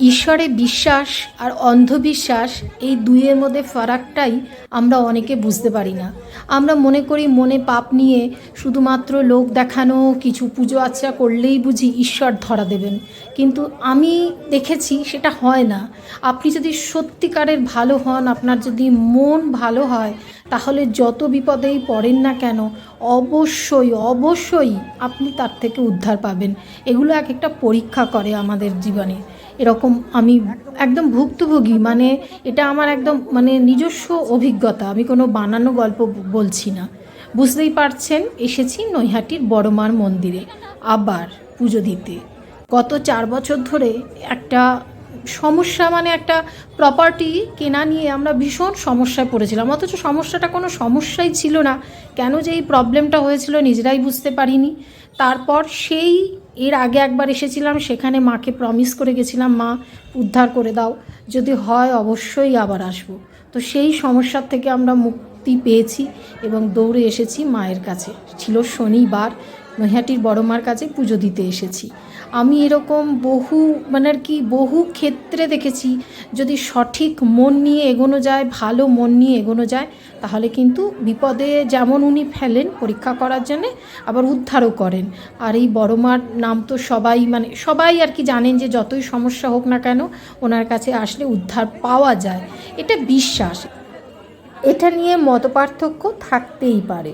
ঈশ্বরে বিশ্বাস আর অন্ধবিশ্বাস এই দুইয়ের মধ্যে ফারাকটাই আমরা অনেকে বুঝতে পারি না। আমরা মনে করি মনে পাপ নিয়ে শুধুমাত্র লোক দেখানো, কিছু পুজো আচ্চা করলেই বুঝি ঈশ্বর ধরা দেবেন। কিন্তু আমি দেখেছি সেটা হয় না। আপনি যদি সত্যিকারের ভালো হন, আপনার যদি মন ভালো হয়, তাহলে যত বিপদেই পড়েন না কেন, অবশ্যই অবশ্যই আপনি তার থেকে উদ্ধার পাবেন। এগুলো এক একটা পরীক্ষা করে আমাদের জীবনে। এরকম আমি একদম ভুক্তভোগী মানে এটা আমার একদম মানে নিজস্ব অভিজ্ঞতা, আমি কোনো বানানো গল্প বলছি না। বুঝতেই পারছেন, এসেছি নৈহাটির বড়মার মন্দিরে, আবার পুজো দিতে। গত চার বছর ধরে একটা সমস্যা মানে একটা প্রপার্টি কেনা নিয়ে আমরা ভীষণ সমস্যায় পড়েছিলাম, অথচ সমস্যাটা কোনো সমস্যাই ছিল না। কেন যে এই প্রবলেমটা হয়েছিল নিজেরাই বুঝতে পারিনি। তারপর সেই এর আগে একবার এসেছিলাম, সেখানে মাকে প্রমিস করে গেছিলাম, মা, উদ্ধার করে দাও। যদি হয়, অবশ্যই আবার আসব। তো সেই সমস্যার থেকে আমরা মুক্তি পেয়েছি এবং দৌড়ে এসেছি মায়ের কাছে। ছিল শনিবার, নৈহাটির বড় মার কাছে পুজো দিতে এসেছি। আমি এরকম বহু মানে আর কি বহু ক্ষেত্রে দেখেছি, যদি সঠিক মন নিয়ে এগোনো যায়, ভালো মন নিয়ে এগোনো যায়, তাহলে কিন্তু বিপদে যেমন উনি ফেলেন পরীক্ষা করার জন্যে, আবার উদ্ধারও করেন। আর এই বড় মার নাম তো সবাই মানে সবাই আর কি জানেন যে যতই সমস্যা হোক না কেন, ওনার কাছে আসলে উদ্ধার পাওয়া যায়। এটা বিশ্বাস। এটা নিয়ে মতপার্থক্য থাকতেই পারে।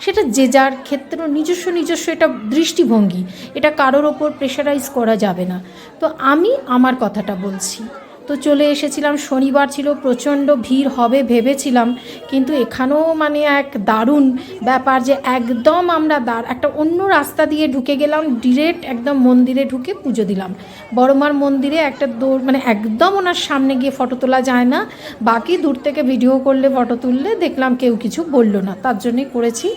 সেটা যে যার ক্ষেত্র নিজস্ব নিজস্ব এটা দৃষ্টিভঙ্গি, এটা কারোর ওপর প্রেশারাইজ করা যাবে না। তো আমি আমার কথাটা বলছি তো চলে এসেছিলাম, শনিবার ছিল, প্রচণ্ড ভিড় হবে ভেবেছিলাম, কিন্তু এখানেও মানে এক দারুণ ব্যাপার যে একদম আমরা দাঁড় একটা অন্য রাস্তা দিয়ে ঢুকে গেলাম ডিরেক্ট একদম মন্দিরে ঢুকে পুজো দিলাম। বড়মার মন্দিরে একটা দৌড় মানে একদম ওনার সামনে গিয়ে ফটো তোলা যায় না, বাকি দূর থেকে ভিডিও করলে, ফটো তুললে দেখলাম কেউ কিছু বলল না, তার জন্যই করেছি।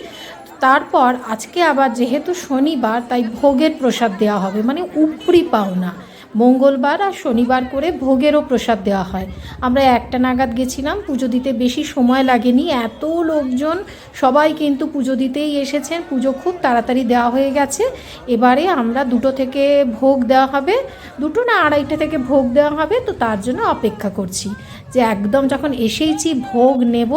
তারপর আজকে আবার যেহেতু শনিবার, তাই ভোগের প্রসাদ দেওয়া হবে মানে উপরি পাওনা। মঙ্গলবার আর শনিবার করে ভোগেরও প্রসাদ দেওয়া হয়। আমরা একটা নাগাদ গেছিলাম, পুজো দিতে বেশি সময় লাগেনি। এত লোকজন, সবাই কিন্তু পুজো দিতেই এসেছেন। পুজো খুব তাড়াতাড়ি দেওয়া হয়ে গেছে। এবারে আমরা দুটো থেকে ভোগ দেওয়া হবে। দুটো না আড়াইটা থেকে ভোগ দেওয়া হবে, তো তার জন্য অপেক্ষা করছি। যে একদম যখন এসেইছি, ভোগ নেব,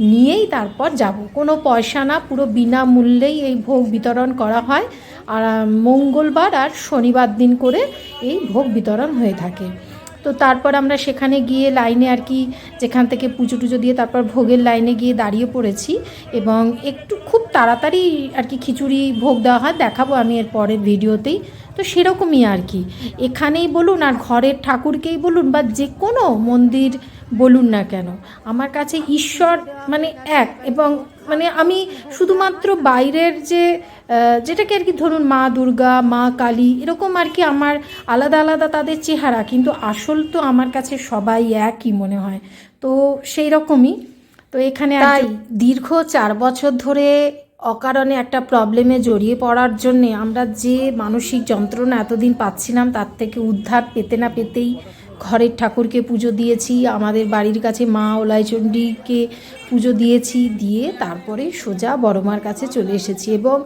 নিয়েই তারপর যাব। কোনো পয়সা না, পুরো বিনামূল্যেই এই ভোগ বিতরণ করা হয়। আর, মঙ্গলবার আর শনিবার দিন করে এই ভোগ বিতরণ হয়ে থাকে। তো তারপর আমরা সেখানে গিয়ে লাইনে আর কি যেখান থেকে পুজো টুজো দিয়ে তারপর ভোগের লাইনে গিয়ে দাঁড়িয়ে পড়েছি এবং একটু খুব তাড়াতাড়ি আর কি খিচুড়ি ভোগ দেওয়া হয়, দেখাবো আমি এর পরের ভিডিওতেই। তো সেরকমই আর কি। এখানেই বলুন আর ঘরের ঠাকুরকেই বলুন বা যে কোনো মন্দির বলুন না কেন। আমার কাছে ঈশ্বর মানে এক এবং মানে আমি শুধুমাত্র বাইরের যে যেটাকে আর কি ধরুন মা দুর্গা, মা কালী, এরকম আর কি আমার আলাদা আলাদা তাদের চেহারা, কিন্তু আসল তো আমার কাছে সবাই একই মনে হয়। তো সেই রকমই। তো এখানে তাই দীর্ঘ চার বছর ধরে অকারণে একটা প্রবলেমে জড়িয়ে পড়ার জন্যে আমরা যে মানসিক যন্ত্রণা এতদিন পাচ্ছিলাম, তার থেকে উদ্ধার পেতে না পেতেই ঘরের ঠাকুরকে পুজো দিয়েছি, আমাদের বাড়ির কাছে মা ওলাইচণ্ডীকে পুজো দিয়েছি, দিয়ে তারপরে সোজা বড়মার কাছে চলে এসেছি এবং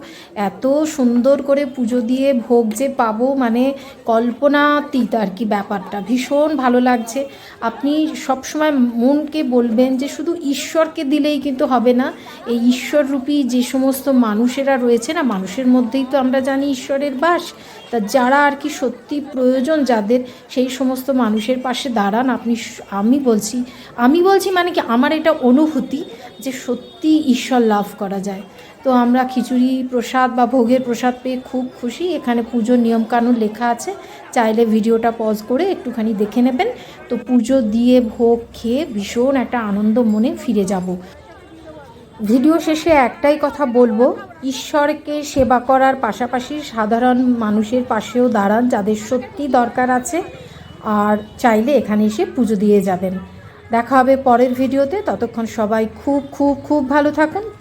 এত সুন্দর করে পুজো দিয়ে ভোগ যে পাবো মানে কল্পনাতীত আর কি ব্যাপারটা। ভীষণ ভালো লাগছে। আপনি সবসময় মনকে বলবেন যে শুধু ঈশ্বরকে দিলেই কিন্তু হবে না, এই ঈশ্বররূপী যে সমস্ত মানুষেরা রয়েছে না, মানুষের মধ্যেই তো আমরা জানি ঈশ্বরের বাস, তা যারা আর কি সত্যি প্রয়োজন যাদের, সেই সমস্ত মানুষের পাশে দাঁড়ান, আপনি আমি বলছি আমি বলছি মানে কি আমার এটা অনুভূতি যে সত্যি ঈশ্বর লাভ করা যায়। তো আমরা খিচুড়ি প্রসাদ বা ভোগের প্রসাদ পেয়ে খুব খুশি। এখানে পুজোর নিয়মকানুন লেখা আছে। চাইলে ভিডিওটা পজ করে একটুখানি দেখে নেবেন। তো পুজো দিয়ে ভোগ খেয়ে ভীষণ একটা আনন্দ মনে ফিরে যাব। ভিডিও শেষে একটাই কথা বলব, ঈশ্বরকে সেবা করার পাশাপাশি সাধারণ মানুষের পাশেও দাঁড়ান যাদের সত্যি দরকার আছে। আর চাইলে এখানে এসে পুজো দিয়ে যাবেন। দেখা হবে পরের ভিডিওতে। ততক্ষণ সবাই খুব খুব খুব ভালো থাকুন।